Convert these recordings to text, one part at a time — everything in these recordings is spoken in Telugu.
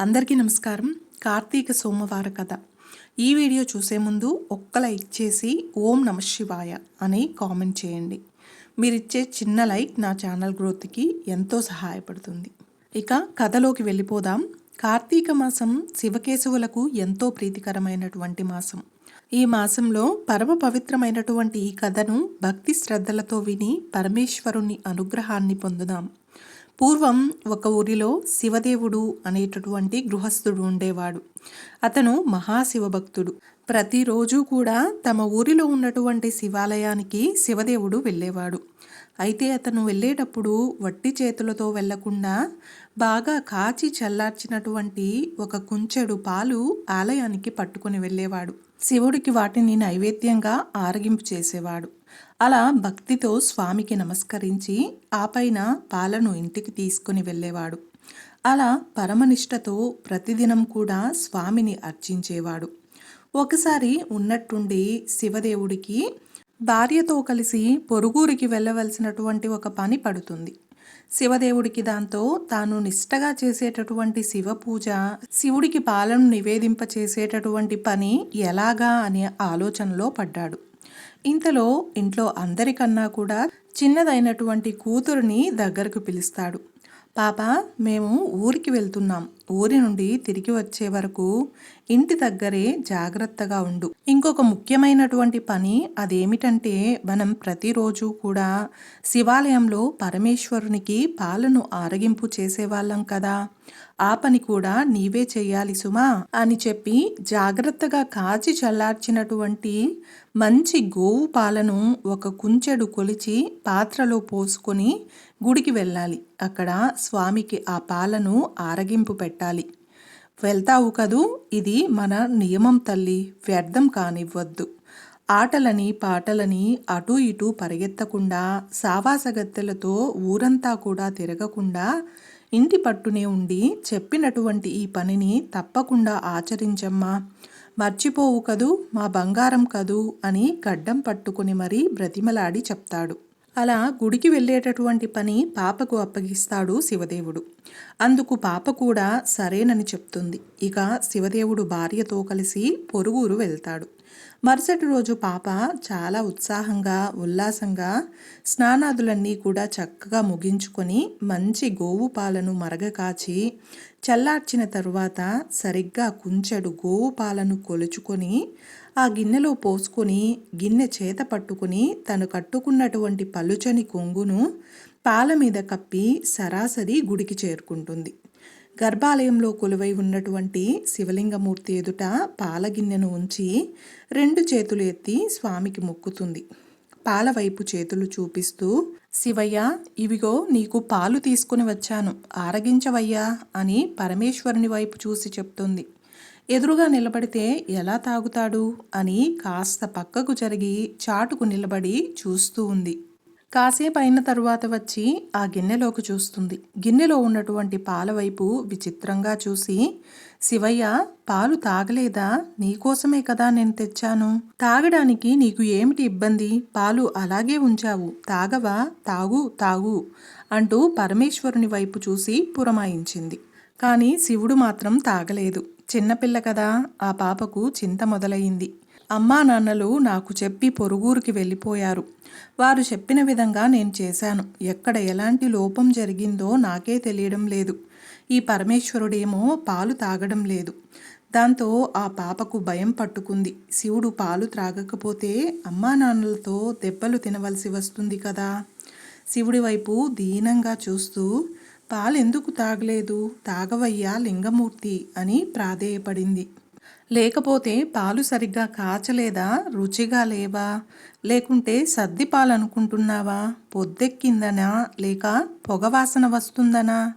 అందరికీ నమస్కారం. కార్తీక సోమవార కథ. ఈ వీడియో చూసే ముందు ఒక్క లైక్ చేసి ఓం నమ శివాయ అని కామెంట్ చేయండి. మీరిచ్చే చిన్న లైక్ నా ఛానల్ గ్రోత్కి ఎంతో సహాయపడుతుంది. ఇక కథలోకి వెళ్ళిపోదాం. కార్తీక మాసం శివకేశవులకు ఎంతో ప్రీతికరమైనటువంటి మాసం. ఈ మాసంలో పరమ పవిత్రమైనటువంటి ఈ కథను భక్తి శ్రద్ధలతో విని పరమేశ్వరుని అనుగ్రహాన్ని పొందుదాం. పూర్వం ఒక ఊరిలో శివదేవుడు అనేటటువంటి గృహస్థుడు ఉండేవాడు. అతను మహాశివభక్తుడు. ప్రతిరోజు కూడా తమ ఊరిలో ఉన్నటువంటి శివాలయానికి శివదేవుడు వెళ్ళేవాడు. అయితే అతను వెళ్ళేటప్పుడు వట్టి చేతులతో వెళ్ళకుండా బాగా కాచి చల్లార్చినటువంటి ఒక కుంచెడు పాలు ఆలయానికి పట్టుకుని వెళ్ళేవాడు. శివుడికి వాటిని నైవేద్యంగా ఆరగింపు చేసేవాడు. అలా భక్తితో స్వామికి నమస్కరించి ఆ పైన పాలను ఇంటికి తీసుకుని వెళ్ళేవాడు. అలా పరమనిష్టతో ప్రతిదినం కూడా స్వామిని అర్చించేవాడు. ఒకసారి ఉన్నట్టుండి శివదేవుడికి భార్యతో కలిసి పొరుగురికి వెళ్ళవలసినటువంటి ఒక పని పడుతుంది. శివదేవుడికి దాంతో తాను నిష్టగా చేసేటటువంటి శివ పూజ శివుడికి పాలను నివేదింప చేసేటటువంటి పని ఎలాగా అనే ఆలోచనలో పడ్డాడు. ఇంతలో ఇంట్లో అందరికన్నా కూడా చిన్నదైనటువంటి కూతురుని దగ్గరకు పిలుస్తాడు. పాప మేము ఊరికి వెళ్తున్నాం. ఊరి నుండి తిరిగి వచ్చే వరకు ఇంటి దగ్గరే జాగ్రత్తగా ఉండు. ఇంకొక ముఖ్యమైనటువంటి పని అదేమిటంటే మనం ప్రతిరోజు కూడా శివాలయంలో పరమేశ్వరునికి పాలను ఆరగింపు చేసేవాళ్ళం కదా. ఆ పని కూడా నీవే చెయ్యాలి సుమా అని చెప్పి జాగ్రత్తగా కాచి చల్లార్చినటువంటి మంచి గోవు పాలను ఒక కుంచెడు కొలిచి పాత్రలో పోసుకొని గుడికి వెళ్ళాలి. అక్కడ స్వామికి ఆ పాలను ఆరగింపు పెట్టి పెట్టాలి. వెళ్తావు కదూ? ఇది మన నియమం తల్లి. వ్యర్థం కానివ్వద్దు. ఆటలని పాటలని అటూ ఇటూ పరిగెత్తకుండా సావాసగత్తెలతో ఊరంతా కూడా తిరగకుండా ఇంటి పట్టునే ఉండి చెప్పినటువంటి ఈ పనిని తప్పకుండా ఆచరించమ్మా. మర్చిపోవు కదూ? మా బంగారం కదూ? అని గడ్డం పట్టుకుని మరీ బ్రతిమలాడి చెప్తాడు. అలా గుడికి వెళ్ళేటటువంటి పని పాపకు అప్పగిస్తాడు శివదేవుడు. అందుకు పాప కూడా సరేనని చెప్తుంది. ఇక శివదేవుడు భార్యతో కలిసి పొరుగురు వెళ్తాడు. మరుసటి రోజు పాప చాలా ఉత్సాహంగా ఉల్లాసంగా స్నానాదులన్నీ కూడా చక్కగా ముగించుకొని మంచి గోవు పాలను మరగకాచి చల్లార్చిన తరువాత సరిగ్గా కుంచెడు గోవు పాలను కొలుచుకొని ఆ గిన్నెలో పోసుకొని గిన్నె చేత పట్టుకుని తను కట్టుకున్నటువంటి పలుచని కొంగును పాల మీద కప్పి సరాసరి గుడికి చేరుకుంటుంది. గర్భాలయంలో కొలువై ఉన్నటువంటి శివలింగమూర్తి ఎదుట పాలగిన్నెను ఉంచి రెండు చేతులు ఎత్తి స్వామికి మొక్కుతుంది. పాల వైపు చేతులు చూపిస్తూ శివయ్య ఇవిగో నీకు పాలు తీసుకుని వచ్చాను. ఆరగించవయ్యా అని పరమేశ్వరుని వైపు చూసి చెప్తుంది. ఎదురుగా నిలబడితే ఎలా తాగుతాడు అని కాస్త పక్కకు జరిగి చాటుకు నిలబడి చూస్తూ ఉంది. కాసేపు అయిన తరువాత వచ్చి ఆ గిన్నెలోకి చూస్తుంది. గిన్నెలో ఉన్నటువంటి పాల వైపు విచిత్రంగా చూసి శివయ్య పాలు తాగలేదా? నీకోసమే కదా నేను తెచ్చాను. తాగడానికి నీకు ఏమిటి ఇబ్బంది? పాలు అలాగే ఉంచావు. తాగవా? తాగు తాగు అంటూ పరమేశ్వరుని వైపు చూసి పురమాయించింది. కానీ శివుడు మాత్రం తాగలేదు. చిన్నపిల్ల కదా ఆ పాపకు చింత మొదలయింది అమ్మా నాన్నలు నాకు చెప్పి పొరుగురికి వెళ్ళిపోయారు. వారు చెప్పిన విధంగా నేను చేశాను. ఎక్కడ ఎలాంటి లోపం జరిగిందో నాకే తెలియడం లేదు. ఈ పరమేశ్వరుడేమో పాలు తాగడం లేదు. దాంతో ఆ పాపకు భయం పట్టుకుంది. శివుడు పాలు త్రాగకపోతే అమ్మా నాన్నలతో దెబ్బలు తినవలసి వస్తుంది కదా. శివుడి వైపు దీనంగా చూస్తూ పాలెందుకు తాగలేదు? తాగవయ్యా లింగమూర్తి అని ప్రాధేయపడింది. లేకపోతే పాలు సరిగ్గా కాచలేదా? రుచిగా లేవా? లేకుంటే సర్ది పాలు అనుకుంటున్నావా పొద్దెక్కిందనా? లేక పొగవాసన వస్తుందనా?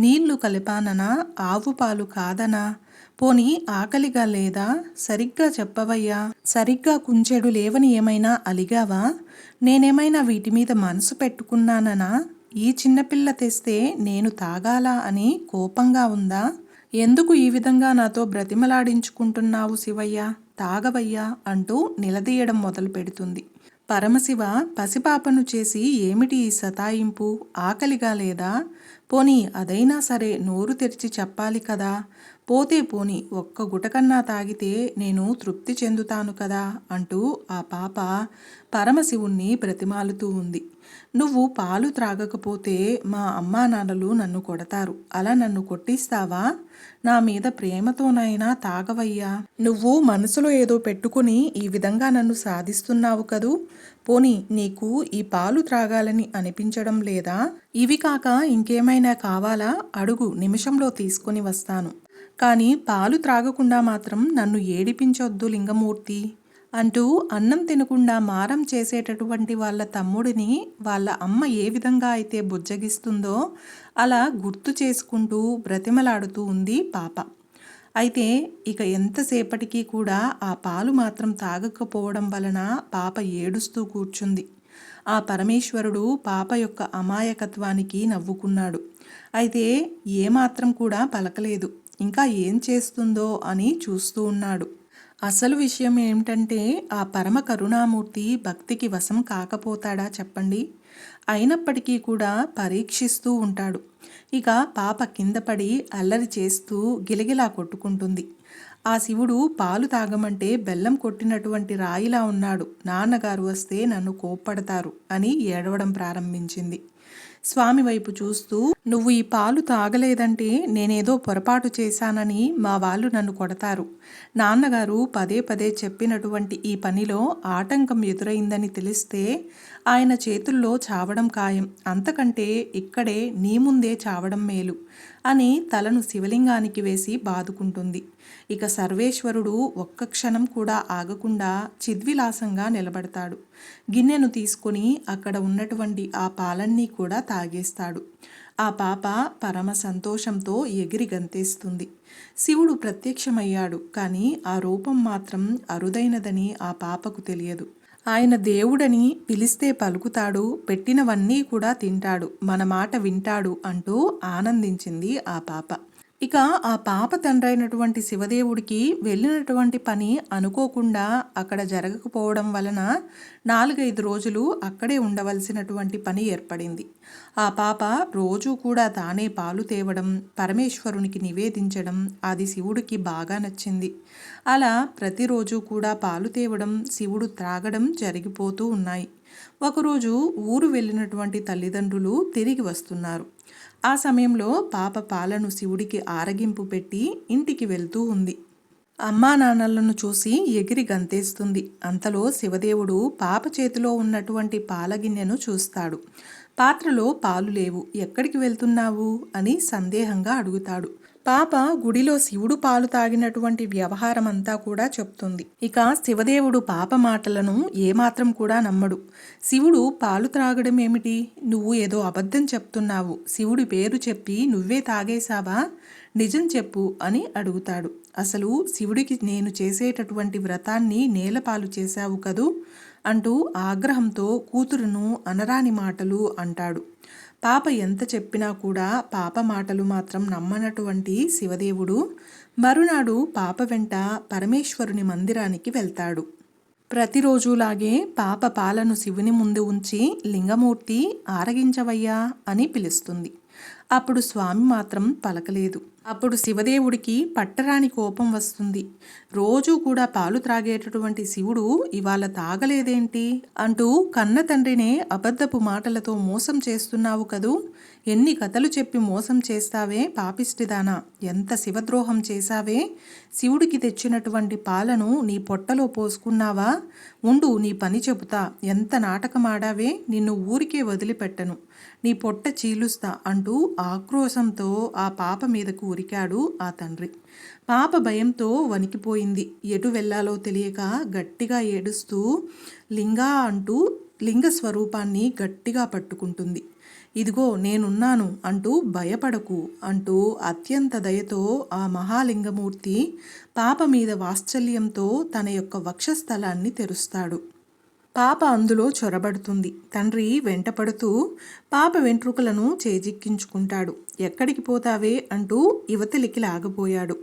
నీళ్ళు కలిపాననా? ఆవు పాలు కాదనా? పోని ఆకలిగా లేదా? సరిగ్గా చెప్పవయ్యా. సరిగ్గా కుంచెడు లేవని ఏమైనా అలిగావా? నేనేమైనా వీటి మీద మనసు పెట్టుకున్నాననా? ఈ చిన్నపిల్ల తెస్తే నేను తాగాలా అని కోపంగా ఉందా? ఎందుకు ఈ విధంగా నాతో బ్రతిమలాడించుకుంటున్నావు శివయ్య? తాగవయ్యా అంటూ నిలదీయడం మొదలు పెడుతుంది. పరమశివ పసిపాపను చేసి ఏమిటి ఈ సతాయింపు? ఆకలిగా లేదా? పోనీ అదైనా సరే నోరు తెరిచి చెప్పాలి కదా? పోతే పోని ఒక్క గుటకన్నా తాగితే నేను తృప్తి చెందుతాను కదా? అంటూ ఆ పాప పరమశివుణ్ణి బ్రతిమాలుతూ ఉంది. నువ్వు పాలు త్రాగకపోతే మా అమ్మా నాన్నలు నన్ను కొడతారు. అలా నన్ను కొట్టిస్తావా? నా మీద ప్రేమతోనైనా తాగవయ్యా. నువ్వు మనసులో ఏదో పెట్టుకుని ఈ విధంగా నన్ను సాధిస్తున్నావు కదూ? పోనీ నీకు ఈ పాలు త్రాగాలని అనిపించడం లేదా? ఇవి కాక ఇంకేమైనా కావాలా? అడుగు నిమిషంలో తీసుకుని వస్తాను. కానీ పాలు త్రాగకుండా మాత్రం నన్ను ఏడిపించొద్దు లింగమూర్తి. అంటూ అన్నం తినకుండా మారం చేసేటటువంటి వాళ్ళ తమ్ముడిని వాళ్ళ అమ్మ ఏ విధంగా అయితే బుజ్జగిస్తుందో అలా గుర్తు చేసుకుంటూ బ్రతిమలాడుతూ ఉంది పాప. అయితే ఇక ఎంతసేపటికి కూడా ఆ పాలు మాత్రం తాగకపోవడం వలన పాప ఏడుస్తూ కూర్చుంది. ఆ పరమేశ్వరుడు పాప యొక్క అమాయకత్వానికి నవ్వుకున్నాడు. అయితే ఏమాత్రం కూడా పలకలేదు. ఇంకా ఏం చేస్తుందో అని చూస్తూ ఉన్నాడు. అసలు విషయం ఏమిటంటే ఆ పరమ కరుణామూర్తి భక్తికి వశం కాకపోతాడా చెప్పండి. అయినప్పటికీ కూడా పరీక్షిస్తూ ఉంటాడు. ఇక పాప కింద పడి అల్లరి చేస్తూ గిలగిలా కొట్టుకుంటుంది. ఆ శివుడు పాలు తాగమంటే బెల్లం కొట్టినటువంటి రాయిలా ఉన్నాడు. నాన్నగారు వస్తే నన్ను కోప్పడతారు అని ఏడవడం ప్రారంభించింది. స్వామి వైపు చూస్తూ నువ్వు ఈ పాలు తాగలేదంటే నేనేదో పొరపాటు చేశానని మా వాళ్ళు నన్ను కొడతారు. నాన్నగారు పదే పదే చెప్పినటువంటి ఈ పనిలో ఆటంకం ఎదురైందని తెలిస్తే ఆయన చేతుల్లో చావడం ఖాయం. అంతకంటే ఇక్కడే నీ ముందే చావడం మేలు. అని తలను శివలింగానికి వేసి బాదుకుంటుంది. ఇక సర్వేశ్వరుడు ఒక్క క్షణం కూడా ఆగకుండా చిద్విలాసంగా నిలబడతాడు. గిన్నెను తీసుకుని అక్కడ ఉన్నటువంటి ఆ పాలన్నీ కూడా తాగేస్తాడు. ఆ పాప పరమ సంతోషంతో ఎగిరి గంతేస్తుంది. శివుడు ప్రత్యక్షమయ్యాడు కానీ ఆ రూపం మాత్రం అరుదైనదని ఆ పాపకు తెలియదు. ఆయన దేవుడని పిలిస్తే పలుకుతాడు పెట్టినవన్నీ కూడా తింటాడు మన మాట వింటాడు అంటూ ఆనందించింది ఆ పాప. ఇక ఆ పాప తండ్రైనటువంటి శివదేవుడికి వెళ్ళినటువంటి పని అనుకోకుండా అక్కడ జరగకపోవడం వలన నాలుగైదు రోజులు అక్కడే ఉండవలసినటువంటి పని ఏర్పడింది. ఆ పాప రోజు కూడా తానే పాలు తేవడం పరమేశ్వరునికి నివేదించడం అది శివుడికి బాగా నచ్చింది. అలా ప్రతిరోజు కూడా పాలు తేవడం శివుడు త్రాగడం జరిగిపోతూ ఉన్నాయి. ఒకరోజు ఊరు వెళ్ళినటువంటి తల్లిదండ్రులు తిరిగి వస్తున్నారు. ఆ సమయంలో పాప పాలను శివుడికి ఆరగింపు పెట్టి ఇంటికి వెళ్తూ ఉంది. అమ్మా నాన్నలను చూసి ఎగిరి గంతేస్తుంది. అంతలో శివదేవుడు పాప చేతిలో ఉన్నటువంటి పాలగిన్నెను చూస్తాడు. పాత్రలో పాలు లేవు. ఎక్కడికి వెళ్తున్నావు? అని సందేహంగా అడుగుతాడు. పాప గుడిలో శివుడు పాలు తాగినటువంటి వ్యవహారం అంతా కూడా చెప్తుంది. ఇక శివదేవుడు పాప మాటలను ఏమాత్రం కూడా నమ్మడు. శివుడు పాలు త్రాగడం ఏమిటి నువ్వు ఏదో అబద్ధం చెప్తున్నావు. శివుడి పేరు చెప్పి నువ్వే తాగేశావా? నిజం చెప్పు అని అడుగుతాడు. అసలు శివుడికి నేను చేసేటటువంటి వ్రతాన్ని నేలపాలు చేశావు కదూ? అంటూ ఆగ్రహంతో కూతురును అనరాని మాటలు అంటాడు. పాప ఎంత చెప్పినా కూడా పాప మాటలు మాత్రం నమ్మనటువంటి శివదేవుడు మరునాడు పాప వెంట పరమేశ్వరుని మందిరానికి వెళ్తాడు. ప్రతిరోజులాగే పాప పాలను శివుని ముందు ఉంచి లింగమూర్తి ఆరగించవయ్యా అని పిలుస్తుంది. అప్పుడు స్వామి మాత్రం పలకలేదు. అప్పుడు శివదేవుడికి పట్టరాని కోపం వస్తుంది. రోజూ కూడా పాలు త్రాగేటటువంటి శివుడు ఇవాళ తాగలేదేంటి? అంటూ కన్న తండ్రినే అబద్ధపు మాటలతో మోసం చేస్తున్నావు కదూ? ఎన్ని కథలు చెప్పి మోసం చేస్తావే పాపిష్టిదానా? ఎంత శివద్రోహం చేశావే? శివుడికి తెచ్చినటువంటి పాలను నీ పొట్టలో పోసుకున్నావా? ఉండు నీ పని చెబుతా. ఎంత నాటకమాడావే? నిన్ను ఊరికే వదిలిపెట్టను. నీ పొట్ట చీలుస్తా అంటూ ఆక్రోశంతో ఆ పాప మీదకు ఉరికాడు ఆ తండ్రి. పాప భయంతో వణికిపోయింది. ఎటు వెళ్ళాలో తెలియక గట్టిగా ఏడుస్తూ లింగా అంటూ లింగ స్వరూపాన్ని గట్టిగా పట్టుకుంటుంది. ఇదిగో నేనున్నాను అంటూ భయపడకు అంటూ అత్యంత దయతో ఆ మహాలింగమూర్తి పాప మీద వాత్సల్యంతో తన యొక్క వక్షస్థలాన్ని తెరుస్తాడు. పాప అందులో చొరబడుతుంది. తండ్రి వెంటపడుతూ పాప వెంట్రుకలను చేజిక్కించుకుంటాడు. ఎక్కడికి పోతావే? అంటూ యువతలికి లాగపోయాడు.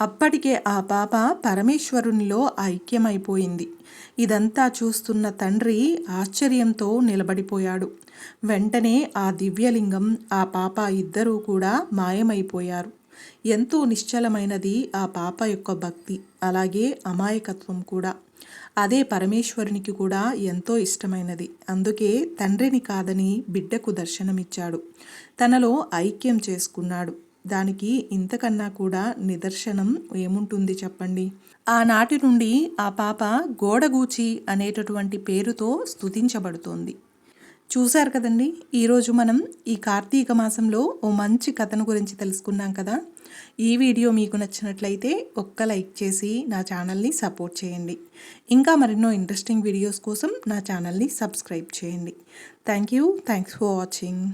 అప్పటికే ఆ పాప పరమేశ్వరునిలో ఐక్యమైపోయింది. ఇదంతా చూస్తున్న తండ్రి ఆశ్చర్యంతో నిలబడిపోయాడు. వెంటనే ఆ దివ్యలింగం ఆ పాప ఇద్దరూ కూడా మాయమైపోయారు. ఎంతో నిశ్చలమైనది ఆ పాప యొక్క భక్తి అలాగే అమాయకత్వం కూడా. అదే పరమేశ్వరునికి కూడా ఎంతో ఇష్టమైనది. అందుకే తండ్రిని కాదని బిడ్డకు దర్శనమిచ్చాడు. తనలో ఐక్యం చేసుకున్నాడు. దానికి ఇంతకన్నా కూడా నిదర్శనం ఏముంటుంది చెప్పండి? ఆనాటి నుండి ఆ పాప గోడగూచి అనేటటువంటి పేరుతో స్తుతించబడుతోంది. చూశారు కదండి? ఈరోజు మనం ఈ కార్తీక మాసంలో ఓ మంచి కథను గురించి తెలుసుకున్నాం కదా. ఈ వీడియో మీకు నచ్చినట్లయితే ఒక్క లైక్ చేసి నా ఛానల్ని సపోర్ట్ చేయండి. ఇంకా మరెన్నో ఇంట్రెస్టింగ్ వీడియోస్ కోసం నా ఛానల్ని సబ్స్క్రైబ్ చేయండి. Thank you. Thanks for watching.